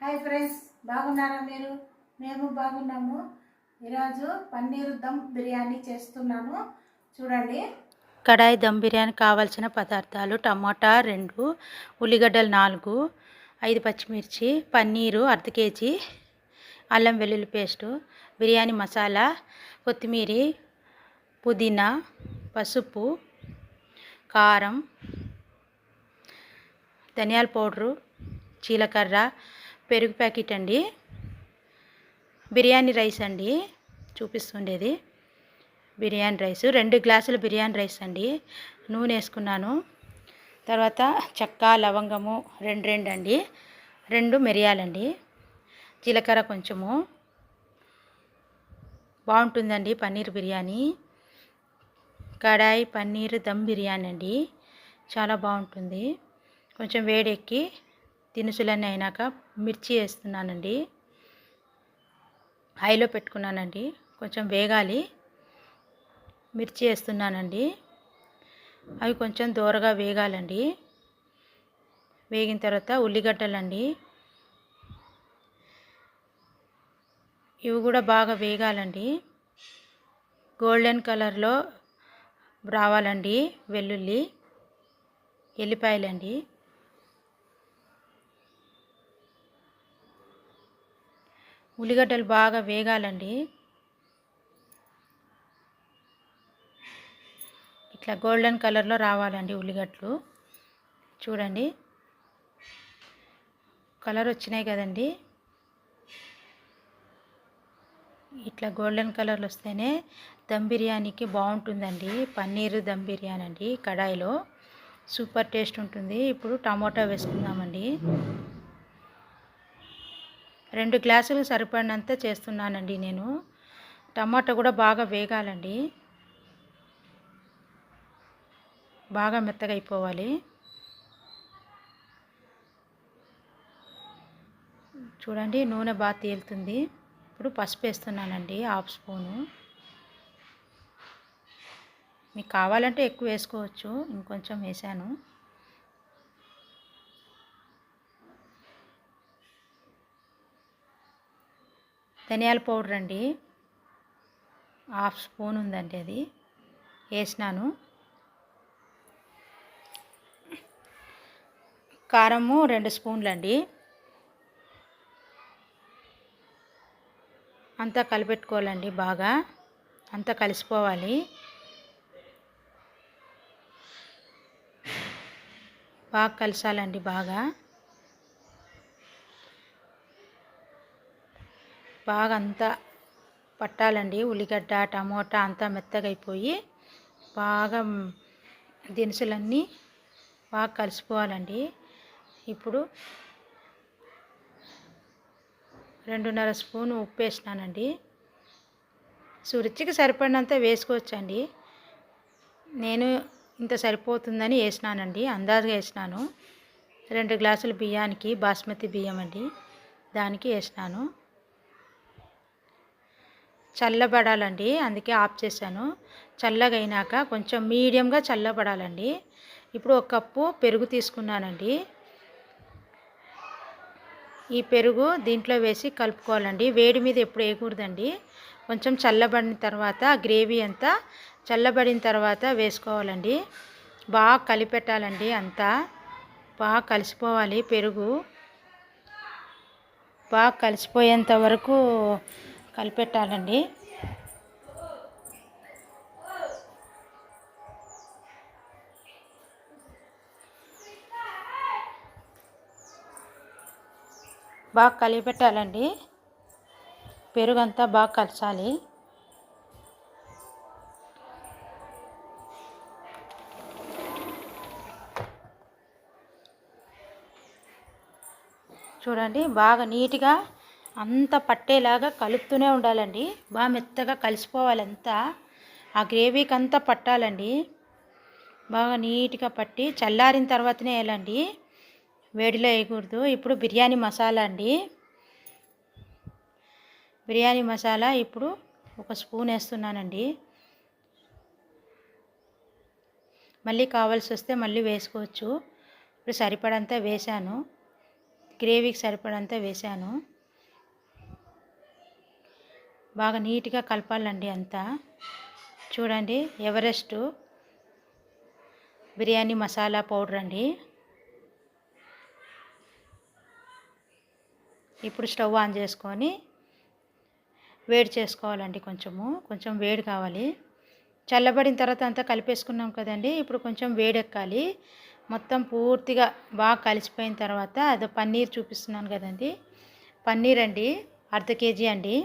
Hi friends బాగున్నారా మీరు? మేము బాగున్నాము. ఈరోజు పన్నీరు దమ్ బిర్యానీ చేస్తున్నాను. చూడండి. కడాయి దమ్ బిర్యానీ కావాల్సిన పదార్థాలు టమాటా రెండు ఉల్లిగడ్డలు నాలుగు ఐదు పచ్చిమిర్చి పన్నీరు అర్ధ కేజీ అల్లం వెల్లుల్లి పేస్టు బిర్యానీ మసాలా కొత్తిమీర పుదీనా పసుపు కారం ధనియాల పౌడరు జీలకర్ర పెరుగు ప్యాకెట్ అండి. బిర్యానీ రైస్ అండి. చూపిస్తుండేది. బిర్యానీ రైస్ రెండు గ్లాసుల బిర్యానీ రైస్ అండి. నూనె వేసుకున్నాను. తర్వాత చెక్క లవంగము రెండు రెండు అండి. రెండు మిరియాలండి. జీలకర్ర కొంచెము. బాగుంటుందండి పన్నీర్ బిర్యానీ. కడాయి పన్నీర్ దమ్ బిర్యానీ అండి. చాలా బాగుంటుంది. కొంచెం వేడెక్కి దినుసులన్నీ అయినాక మిర్చి వేస్తున్నానండి. హైలో పెట్టుకున్నానండి. కొంచెం వేగాలి. మిర్చి వేస్తున్నానండి. అవి కొంచెం దూరగా వేగాలండి. వేగిన తర్వాత ఉల్లిగడ్డలండి. ఇవి కూడా బాగా వేగాలండి. గోల్డెన్ కలర్లో రావాలండి వెల్లుల్లి ఎల్లిపాయలండి. ఉల్లిగడ్డలు బాగా వేగాలండి. ఇట్లా గోల్డెన్ కలర్లో రావాలండి ఉల్లిగడ్డలు. చూడండి. కలర్ వచ్చినాయి కదండి. ఇట్లా గోల్డెన్ కలర్లు వస్తేనే దమ్ బిర్యానీకి బాగుంటుందండి. పన్నీర్ దమ్ బిర్యానీ అండి కడాయిలో. సూపర్ టేస్ట్ ఉంటుంది. ఇప్పుడు టమోటా వేసుకుందామండి. రెండు గ్లాసులు సరిపడినంత చేస్తున్నానండి నేను. టమాటా కూడా బాగా వేగాలండి. బాగా మెత్తగా అయిపోవాలి. చూడండి నూనె బాగా తేలుతుంది. ఇప్పుడు పసుపు వేస్తున్నానండి హాఫ్ స్పూను. మీకు కావాలంటే ఎక్కువ వేసుకోవచ్చు ఇంకొంచెం వేసాను ధనియాల పౌడర్ అండి. హాఫ్ స్పూన్ ఉందండి అది. వేసినాను. కారము రెండు స్పూన్లు అండి. అంతా కలిపెట్టుకోవాలండి బాగా. అంతా కలిసిపోవాలి. బాగా కలిసాలండి బాగా. బాగా అంతా పట్టాలండి. ఉల్లిగడ్డ టమోటా అంతా మెత్తగా అయిపోయి బాగా దినుసులన్నీ బాగా కలిసిపోవాలండి ఇప్పుడు రెండున్నర స్పూన్ ఉప్పు వేసినానండి. రుచికి సరిపడినంత వేసుకోవచ్చండి. నేను ఇంత సరిపోతుందని వేసినానండి. అందాజుగా వేసినాను. రెండు గ్లాసుల బియ్యానికి బాస్మతి బియ్యం అండి దానికి వేసినాను. చల్లబడాలండి అందుకే ఆఫ్ చేశాను. చల్లగైనాక కొంచెం మీడియంగా చల్లబడాలండి. ఇప్పుడు ఒక కప్పు పెరుగు తీసుకున్నానండి. ఈ పెరుగు దీంట్లో వేసి కలుపుకోవాలండి. వేడి మీద ఎప్పుడు వేయకూడదండి. కొంచెం చల్లబడిన తర్వాత గ్రేవీ అంతా చల్లబడిన తర్వాత వేసుకోవాలండి. బాగా కలిపెట్టాలండి అంతా. బాగా కలిసిపోవాలి పెరుగు. బాగా కలిసిపోయేంత వరకు కలిపెట్టాలండి. బాగా కలిపెట్టాలండి. పెరుగు అంతా బాగా కలసాలి చూడండి బాగా నీట్గా అంత పట్టేలాగా కలుపుతూనే ఉండాలండి. బాగా మెత్తగా కలిసిపోవాలంతా ఆ గ్రేవీకి అంతా పట్టాలండి. బాగా నీట్గా పట్టి చల్లారిన తర్వాతనే వేయాలండి. వేడిలో వేయకూడదు. ఇప్పుడు బిర్యానీ మసాలా అండి. బిర్యానీ మసాలా ఇప్పుడు ఒక స్పూన్ వేస్తున్నానండి. మళ్ళీ కావాల్సి వస్తే మళ్ళీ వేసుకోవచ్చు. ఇప్పుడు సరిపడంతా వేశాను. గ్రేవీకి సరిపడంతా వేశాను. బాగా నీట్గా కలపాలండి అంతా. చూడండి ఎవరెస్ట్ బిర్యానీ మసాలా పౌడర్ అండి. ఇప్పుడు స్టవ్ ఆన్ చేసుకొని వేడి చేసుకోవాలండి కొంచెము. కొంచెం వేడి కావాలి. చల్లబడిన తర్వాత అంతా కలిపేసుకున్నాం కదండి ఇప్పుడు కొంచెం వేడెక్కాలి. మొత్తం పూర్తిగా బాగా కలిసిపోయిన తర్వాత అదో పన్నీర్ చూపిస్తున్నాను కదండి. పన్నీర్ అండి అర్ధ కేజీ అండి.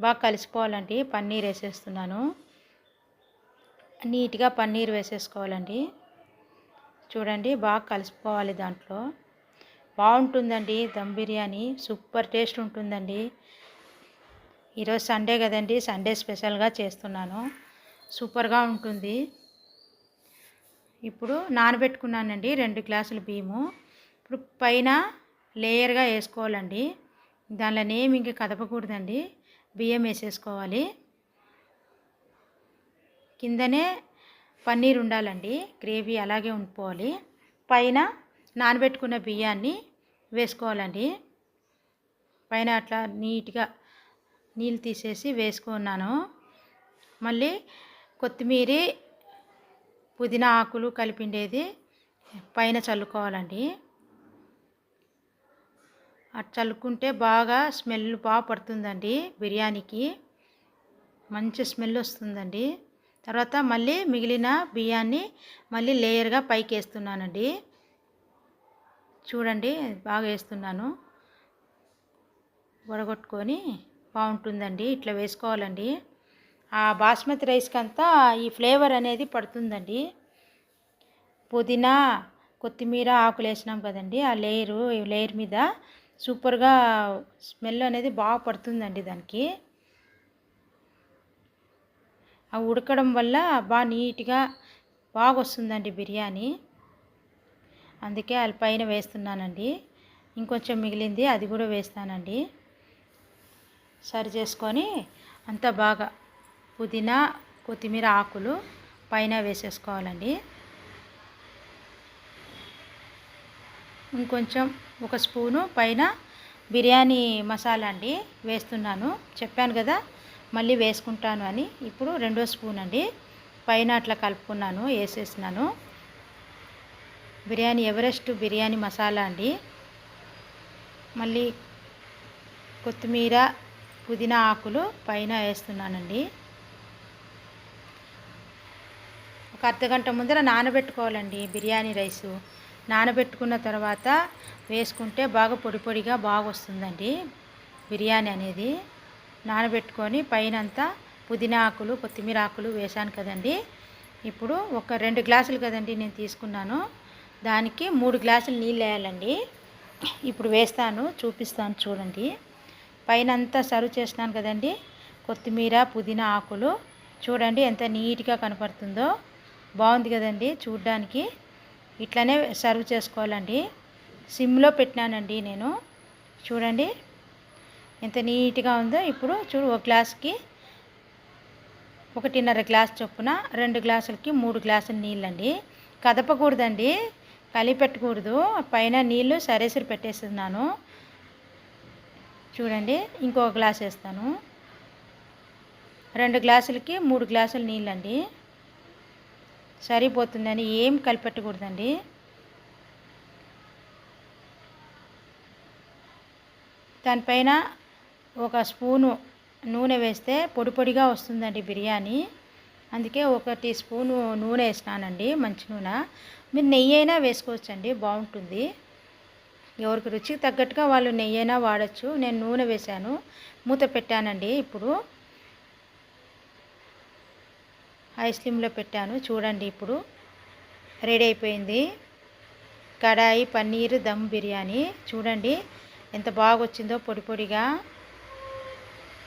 బాగా కలిసిపోవాలండి. పన్నీర్ వేసేస్తున్నాను. నీట్గా పన్నీర్ వేసేసుకోవాలండి. చూడండి బాగా కలిసిపోవాలి దాంట్లో. బాగుంటుందండి దమ్ బిర్యానీ. సూపర్ టేస్ట్ ఉంటుందండి. ఈరోజు సండే కదండి సండే స్పెషల్గా చేస్తున్నాను. సూపర్గా ఉంటుంది. ఇప్పుడు నానబెట్టుకున్నానండి రెండు గ్లాసులు బియ్యము. ఇప్పుడు పైన లేయర్గా వేసుకోవాలండి. దానిలో ఏమి ఇంక కదపకూడదండి. బియ్యం వేసేసుకోవాలి. కిందనే పన్నీర్ ఉండాలండి గ్రేవీ అలాగే ఉండిపోవాలి. పైన నానబెట్టుకున్న బియ్యాన్ని వేసుకోవాలండి. పైన అట్లా నీట్గా నీళ్ళు తీసేసి వేసుకున్నాను. మళ్ళీ కొత్తిమీర పుదీనా ఆకులు కలిపిండేది పైన చల్లుకోవాలండి. అటు చల్లుకుంటే బాగా స్మెల్ బాగా పడుతుందండి బిర్యానీకి. మంచి స్మెల్ వస్తుందండి. తర్వాత మళ్ళీ మిగిలిన బియ్యాన్ని మళ్ళీ లేయర్గా పైకి వేస్తున్నానండి చూడండి బాగా వేస్తున్నాను. వడగొట్టుకొని బాగుంటుందండి ఇట్లా వేసుకోవాలండి. ఆ బాస్మతి రైస్కి అంతా ఈ ఫ్లేవర్ అనేది పడుతుందండి. పుదీనా కొత్తిమీర ఆకులు వేసినాం కదండి ఆ లేయరు లేయర్ మీద సూపర్గా స్మెల్ అనేది బాగా పడుతుందండి దానికి. ఆ ఉడకడం వల్ల బాగా నీట్గా బాగా వస్తుందండి బిర్యానీ. అందుకే అది పైన వేస్తున్నానండి. ఇంకొంచెం మిగిలింది అది కూడా వేస్తానండి. సరి చేసుకొని అంతా బాగా పుదీనా కొత్తిమీర ఆకులు పైన వేసేసుకోవాలండి. ఇంకొంచెం ఒక స్పూను పైన బిర్యానీ మసాలా అండి వేస్తున్నాను. చెప్పాను కదా మళ్ళీ వేసుకుంటాను అని. ఇప్పుడు రెండో స్పూన్ అండి పైన అట్లా కలుపుకున్నాను వేసేసినాను. బిర్యానీ ఎవరెస్ట్ బిర్యానీ మసాలా అండి. మళ్ళీ కొత్తిమీర పుదీనా ఆకులు పైన వేస్తున్నానండి. ఒక అర్ధగంట ముందర నానబెట్టుకోవాలండి బిర్యానీ రైసు. నానబెట్టుకున్న తర్వాత వేసుకుంటే బాగా పొడి పొడిగా బాగా వస్తుందండి బిర్యానీ అనేది నానబెట్టుకొని పైనంతా పుదీనా ఆకులు కొత్తిమీర ఆకులు వేశాను కదండి. ఇప్పుడు ఒక రెండు గ్లాసులు కదండి నేను తీసుకున్నాను. దానికి మూడు గ్లాసులు నీళ్ళు వేయాలండి. ఇప్పుడు వేస్తాను చూపిస్తాను చూడండి. పైన అంతా సర్వ్ చేసినాను కదండి. కొత్తిమీర పుదీనా ఆకులు. చూడండి ఎంత నీట్గా కనపడుతుందో. బాగుంది కదండి చూడ్డానికి. ఇట్లానే సర్వ్ చేసుకోవాలండి. సిమ్లో పెట్టినానండి నేను. చూడండి. ఎంత నీట్గా ఉందో ఇప్పుడు చూడు ఒక గ్లాస్కి ఒకటిన్నర గ్లాస్ చొప్పున రెండు గ్లాసులకి మూడు గ్లాసుల నీళ్ళండి. కదపకూడదండి. కలిపెట్టకూడదు పైన నీళ్ళు సరేసరి పెట్టేస్తున్నాను. చూడండి. ఇంకొక గ్లాస్ వేస్తాను. రెండు గ్లాసులకి మూడు గ్లాసులు నీళ్ళండి. సరిపోతుందని ఏం కలిపెట్టకూడదండి. దానిపైన ఒక స్పూను నూనె వేస్తే పొడి పొడిగా వస్తుందండి బిర్యానీ. అందుకే ఒక టీ స్పూను నూనె వేసినానండి మంచి నూనె. మీరు నెయ్యి అయినా వేసుకోవచ్చండి బాగుంటుంది. ఎవరికి రుచికి తగ్గట్టుగా వాళ్ళు నెయ్యి అయినా వాడచ్చు. నేను నూనె వేశాను మూత పెట్టానండి ఇప్పుడు. హై స్లిమ్లో పెట్టాను. చూడండి ఇప్పుడు. రెడీ అయిపోయింది. కడాయి పన్నీర్ దమ్ బిర్యానీ. చూడండి ఎంత బాగా వచ్చిందో పొడి పొడిగా.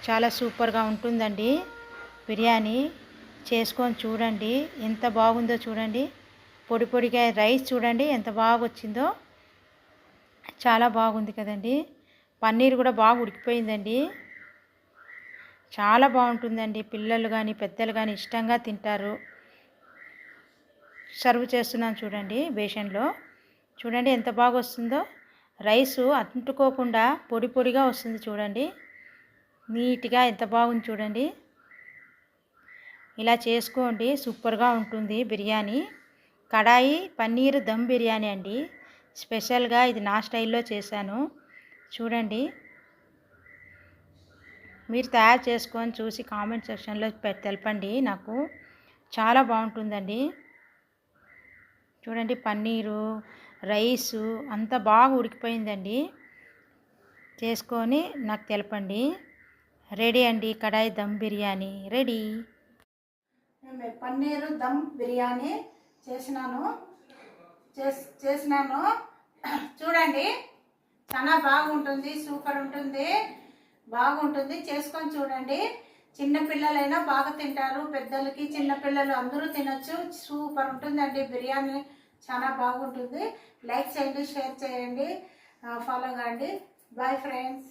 చాలా సూపర్గా ఉంటుందండి బిర్యానీ. చేసుకొని చూడండి ఎంత బాగుందో చూడండి. పొడి పొడిగా రైస్ చూడండి ఎంత బాగా వచ్చిందో చాలా బాగుంది కదండి. పన్నీర్ కూడా బాగా ఉడికిపోయిందండి. చాలా బాగుంటుందండి. పిల్లలు కానీ పెద్దలు కానీ ఇష్టంగా తింటారు. సర్వ్ చేస్తున్నాను చూడండి బేషన్లో. చూడండి ఎంత బాగా వస్తుందో రైసు అంటుకోకుండా పొడి పొడిగా వస్తుంది చూడండి. నీట్గా ఎంత బాగుంది చూడండి. ఇలా చేసుకోండి. సూపర్గా ఉంటుంది బిర్యానీ. కడాయి పన్నీర్ దమ్ బిర్యానీ అండి. స్పెషల్గా ఇది నా స్టైల్లో చేశాను. చూడండి. మీరు తయారు చేసుకొని చూసి కామెంట్ సెక్షన్లో తెలపండి. నాకు చాలా బాగుంటుందండి. చూడండి పన్నీరు రైసు అంతా బాగా ఉడికిపోయిందండి. చేసుకొని నాకు తెలపండి. రెడీ అండి కడాయి దమ్ బిర్యానీ. రెడీ. పన్నీరు దమ్ బిర్యానీ చేసినాను. చేసినాను. చూడండి చాలా బాగుంటుంది సూపర్ ఉంటుంది. బాగుంటుంది. చేసుకొని చూడండి. చిన్న పిల్లలైనా బాగా తింటారు. పెద్దలకి చిన్న పిల్లలు అందరూ తినొచ్చు. సూపర్ ఉంటుందండి బిర్యానీ. చాలా బాగుంటుంది. లైక్ చేయండి షేర్ చేయండి. ఫాలో కాండి. Bye friends.